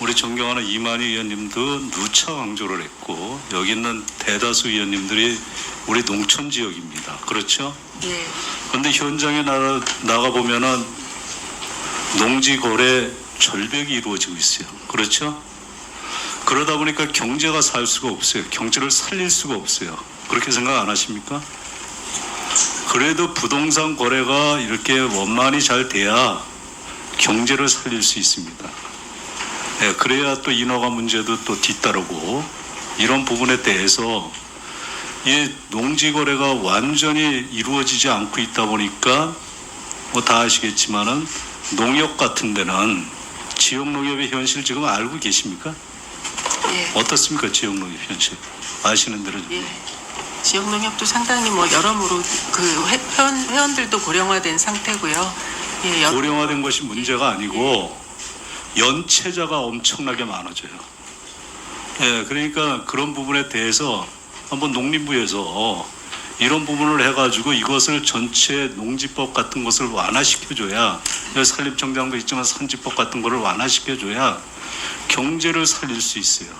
우리 존경하는 이만희 의원님도 누차 강조를 했고 여기 있는 대다수 의원님들이 우리 농촌 지역입니다. 그렇죠? 예. 그런데 현장에 나가, 나가 보면은 농지 거래 절벽이 이루어지고 있어요. 그렇죠? 그러다 보니까 경제가 살 수가 없어요. 경제를 살릴 수가 없어요. 그렇게 생각 안 하십니까? 그래도 부동산 거래가 이렇게 원만히 잘 돼야 경제를 살릴 수 있습니다. 예, 그래야 또 인허가 문제도 또 뒤따르고 이런 부분에 대해서 이 농지 거래가 완전히 이루어지지 않고 있다 보니까 뭐 다 아시겠지만은 농협 같은 데는 지역 농협의 현실 지금 알고 계십니까? 예. 어떻습니까 지역 농협 현실 아시는 대로 좀. 예. 지역 농협도 상당히 뭐 여러모로 그 회- 회원, 회원들도 고령화된 상태고요. 예, 여, 고령화된 것이 문제가 아니고 연체자가 엄청나게 많아져요. 예, 그러니까 그런 부분에 대해서 한번 농림부에서 이런 부분을 해가지고 이것을 전체 농지법 같은 것을 완화시켜줘야 여기 산림청장도 있지만 산지법 같은 거를 완화시켜줘야 경제를 살릴 수 있어요.